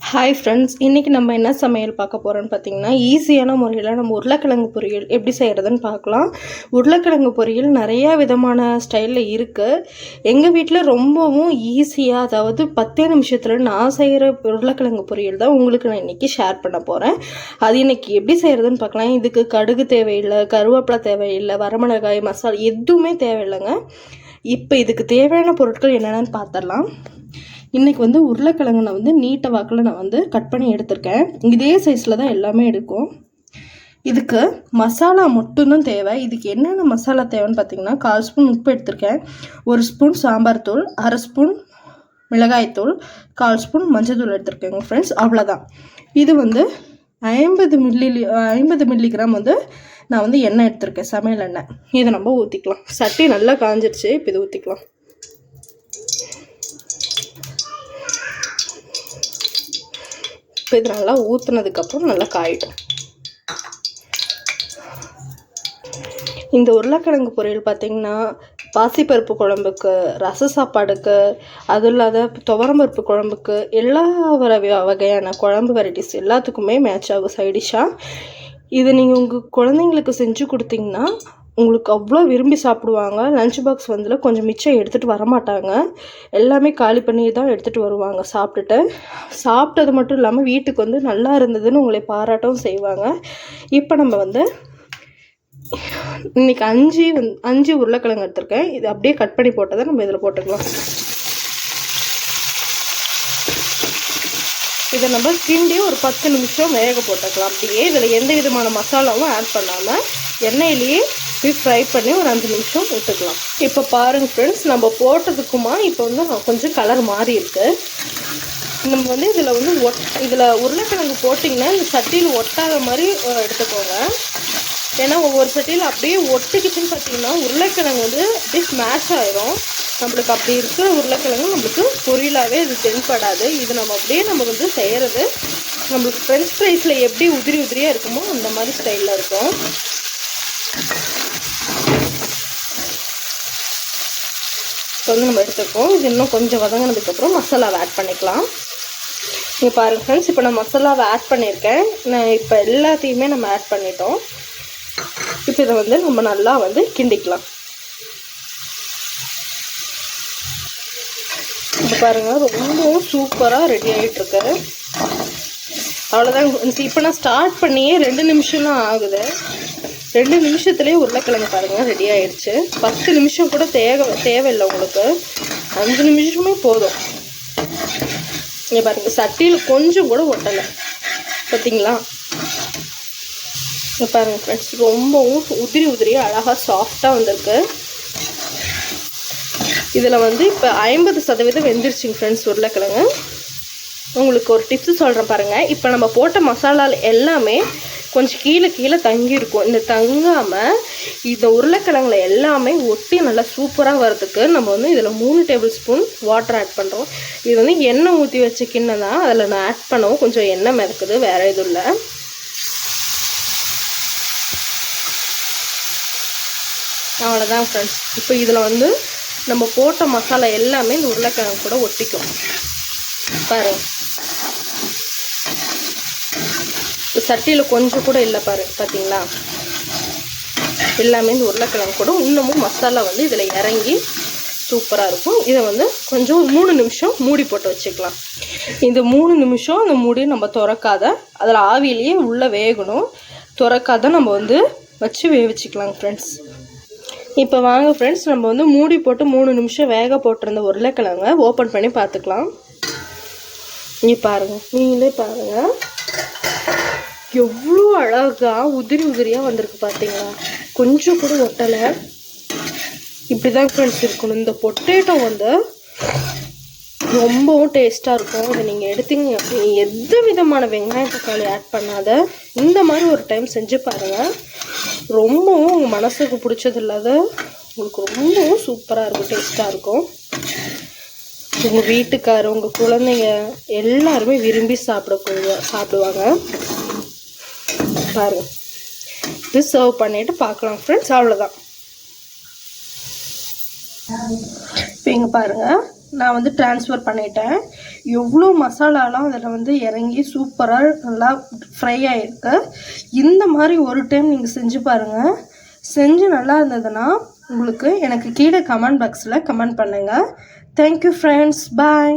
Hi friends இன்றைக்கி நம்ம என்ன சமையல் பார்க்க போகிறோன்னு பார்த்தீங்கன்னா ஈஸியான முறையில் நம்ம உருளைக்கிழங்கு பொரியல் எப்படி செய்கிறதுன்னு பார்க்கலாம். உருளைக்கிழங்கு பொரியல் நிறையா விதமான ஸ்டைலில் இருக்குது எங்கள் வீட்டில் ரொம்பவும் ஈஸியாக அதாவது பத்தே நிமிஷத்தில் நான் செய்கிற உருளைக்கிழங்கு பொரியல் தான் உங்களுக்கு நான் இன்றைக்கி ஷேர் பண்ண போகிறேன் அது இன்றைக்கி எப்படி செய்கிறதுன்னு பார்க்கலாம். இதுக்கு கடுகு தேவையில்லை கருவேப்பிலை தேவையில்லை வரமிளகாய் மசாலா எதுவுமே தேவையில்லைங்க. இப்போ இதுக்கு தேவையான பொருட்கள் என்னென்னு பார்த்துடலாம். இன்றைக்கி வந்து உருளைக்கிழங்கு நான் வந்து நீட்ட வாக்கில் நான் வந்து கட் பண்ணி எடுத்திருக்கேன். இதே சைஸில் தான் எல்லாமே எடுக்கும் இதுக்கு மசாலா மட்டும்தான் தேவை. இதுக்கு என்னென்ன மசாலா தேவைன்னு பார்த்தீங்கன்னா கால் ஸ்பூன் உப்பு எடுத்திருக்கேன். ஒரு ஸ்பூன் சாம்பார் தூள் அரை ஸ்பூன் மிளகாய்த்தூள் கால் ஸ்பூன் மஞ்சள் தூள் எடுத்திருக்கேங்க ஃப்ரெண்ட்ஸ் அவ்வளோதான் இது வந்து ஐம்பது மில்லி ஐம்பது மில்லிகிராம் வந்து நான் வந்து எண்ணெய் எடுத்திருக்கேன் சமையல் எண்ணெய். இதை நம்ம ஊற்றிக்கலாம் சட்டி நல்லா காஞ்சிருச்சு இப்போ இதை ஊற்றிக்கலாம் இப்போ இது நல்லா ஊற்றுனதுக்கப்புறம் நல்லா காயிடும் இந்த உருளைக்கிழங்கு பொரியல் பார்த்திங்கன்னா பாசிப்பருப்பு குழம்புக்கு ரச சாப்பாடுக்கு அதுவும் இல்லாத துவரம்பருப்பு குழம்புக்கு எல்லா வர வகையான குழம்பு வெரைட்டிஸ் எல்லாத்துக்குமே மேட்ச் ஆகும் சைடிஷாக இது நீங்கள் உங்கள் குழந்தைங்களுக்கு செஞ்சு கொடுத்தீங்கன்னா உங்களுக்கு அவ்வளோ விரும்பி சாப்பிடுவாங்க. லஞ்ச் பாக்ஸ் வந்துல கொஞ்சம் மிச்சம் எடுத்துகிட்டு வரமாட்டாங்க. எல்லாமே காலி பண்ணி தான் எடுத்துகிட்டு வருவாங்க சாப்பிட்டுட்டு. சாப்பிட்டது மட்டும் இல்லாமல் வீட்டுக்கு வந்து நல்லா இருந்ததுன்னு உங்களை பாராட்டவும் செய்வாங்க. இப்போ நம்ம வந்து இன்றைக்கி அஞ்சு வந் அஞ்சு உருளைக்கிழங்கு எடுத்திருக்கேன். இது அப்படியே கட் பண்ணி போட்டதை நம்ம இதில் போட்டுக்கலாம். இதை நம்ம கிண்டி ஒரு பத்து நிமிஷம் வேக போட்டுக்கலாம். அப்படியே இதில் எந்த விதமான மசாலாவும் ஆட் பண்ணாமல் எண்ணெயிலேயே போய் ஃப்ரை பண்ணி ஒரு அஞ்சு நிமிஷம் விட்டுக்கலாம். இப்போ பாருங்கள் ஃப்ரெண்ட்ஸ் நம்ம போட்டதுக்குமா இப்போ வந்து கொஞ்சம் கலர் மாறி இருக்குது நம்ம வந்து இதில் வந்து ஒட் இதில் உருளைக்கிழங்கு போட்டிங்கன்னா இந்த சட்டியில் ஒட்டாத மாதிரி எடுத்துக்கோங்க. ஏன்னா ஒவ்வொரு சட்டியில் அப்படியே ஒட்டுக்கிச்சுன்னு பார்த்தீங்கன்னா உருளைக்கிழங்கு வந்து அப்படியே ஸ்மாஷ் ஆயிரும். நம்மளுக்கு அப்படி இருக்கிற உருளைக்கிழங்கு நம்மளுக்கு பொரியலாகவே இது தென்படாது. இது நம்ம அப்படியே நம்ம வந்து செய்கிறது நம்மளுக்கு ஃப்ரெஞ்ச் ஃப்ரைஸில் எப்படி உதிரி உதிரியாக இருக்குமோ அந்த மாதிரி ஸ்டைலில் இருக்கும். இப்போ வந்து நம்ம எடுத்துக்கோம் இது இன்னும் கொஞ்சம் வதங்கினதுக்கப்புறம் மசாலாவை ஆட் பண்ணிக்கலாம். நீங்கள் பாருங்கள் ஃப்ரெண்ட்ஸ் இப்போ நான் மசாலாவை ஆட் பண்ணியிருக்கேன். நான் இப்போ எல்லாத்தையுமே நம்ம ஆட் பண்ணிட்டோம். இப்போ இதை வந்து நம்ம நல்லா வந்து கிண்டிக்கலாம். இப்போ பாருங்கள் ரொம்பவும் சூப்பராக ரெடி ஆகிட்டுருக்கு அவ்வளோதான் இப்போ நான் ஸ்டார்ட் பண்ணியே ரெண்டு நிமிஷம்லாம் ஆகுது. ரெண்டு நிமிஷத்துலேயே உருளைக்கிழங்கு பாருங்கள் ரெடி ஆயிடுச்சு. பத்து நிமிஷம் கூட தேவை தேவையில்லை உங்களுக்கு. அஞ்சு நிமிஷமே போதும். இங்கே பாருங்கள் சட்டியில் கொஞ்சம் கூட ஒட்டலை. பார்த்தீங்களா இப்போ பாருங்கள் ஃப்ரெண்ட்ஸ் ரொம்பவும் உதிரி உதிரியாக அழகாக சாஃப்டாக வந்திருக்கு. இதில் வந்து இப்போ ஐம்பது சதவீதம் வெந்துருச்சுங்க ஃப்ரெண்ட்ஸ் உருளைக்கிழங்கு. உங்களுக்கு ஒரு டிப்ஸ் சொல்கிறேன் பாருங்கள் இப்போ நம்ம போட்ட மசாலா எல்லாமே கொஞ்சம் கீழே கீழே தங்கியிருக்கும். இந்த தங்காமல் இந்த உருளைக்கிழங்குல எல்லாமே ஒட்டி நல்லா சூப்பராக வரதுக்கு நம்ம வந்து இதில் மூணு டேபிள் ஸ்பூன் வாட்டர் ஆட் பண்ணுறோம் இது வந்து எண்ணெய் ஊற்றி வச்ச கிண்ணம் தான். அதில் நான் ஆட் பண்ணவும் கொஞ்சம் எண்ணெய் மிதக்குது வேறு எதுவும் இல்லை. அவ்வளோதான் ஃப்ரெண்ட்ஸ் இப்போ இதில் வந்து நம்ம போட்ட மசாலா எல்லாமே இந்த உருளைக்கிழங்கு கூட ஒட்டிக்கும். பாருங்கள் சட்டியில் கொஞ்சம் கூட இல்லை பாரு பார்த்தீங்களா எல்லாமே இந்த உருளைக்கிழங்கு கூட இன்னமும் மசாலா வந்து இதில் இறங்கி சூப்பராக இருக்கும். இதை வந்து கொஞ்சம் மூணு நிமிஷம் மூடி போட்டு வச்சுக்கலாம். இந்த மூணு நிமிஷம் அந்த மூடி நம்ம திறக்காத அதில் ஆவியிலேயே உள்ளே வேகணும். திறக்காத நம்ம வந்து வச்சு வேவிச்சிக்கலாங்க ஃப்ரெண்ட்ஸ் இப்போ வாங்க ஃப்ரெண்ட்ஸ் நம்ம வந்து மூடி போட்டு மூணு நிமிஷம் வேக போட்டிருந்த உருளைக்கிழங்க ஓப்பன் பண்ணி பார்த்துக்கலாம். இங்கே பாருங்கள் நீங்களே பாருங்கள் எவ்வளோ அழகாக உதிரி உதிரியாக வந்திருக்கு பார்த்தீங்களா கொஞ்சம் கூட ஒட்டலை. இப்படி தான் ஃப்ரெண்ட்ஸ் இருக்கணும். இந்த பொட்டேட்டோ வந்து ரொம்பவும் டேஸ்ட்டாக இருக்கும். இதை நீங்கள் எடுத்தீங்க அப்படி எந்த விதமான வெங்காயம் தக்காளி ஆட் பண்ணாத இந்த மாதிரி ஒரு டைம் செஞ்சு பாருங்கள் ரொம்பவும் உங்கள் மனசுக்கு பிடிச்சது இல்லாத உங்களுக்கு ரொம்பவும் சூப்பராக இருக்கும் டேஸ்ட்டாக இருக்கும். உங்கள் வீட்டுக்காரர் உங்கள் குழந்தைங்க எல்லாருமே விரும்பி சாப்பிடக்கூடிய சாப்பிடுவாங்க. பாருங்கள் இது சர்வ் பண்ணிவிட்டு பார்க்கலாம் ஃப்ரெண்ட்ஸ் அவ்வளோதான் இப்போ இங்கே பாருங்கள் நான் வந்து ட்ரான்ஸ்ஃபர் பண்ணிட்டேன். எவ்வளோ மசாலாலாம் அதில் வந்து இறங்கி சூப்பராக நல்லா ஃப்ரை ஆகிருக்கு இந்த மாதிரி ஒரு டைம் நீங்கள் செஞ்சு பாருங்கள் செஞ்சு நல்லா இருந்ததுன்னா உங்களுக்கு எனக்கு கீழே கமெண்ட் பாக்ஸில் கமெண்ட் பண்ணுங்கள் தேங்க்யூ ஃப்ரெண்ட்ஸ் பாய்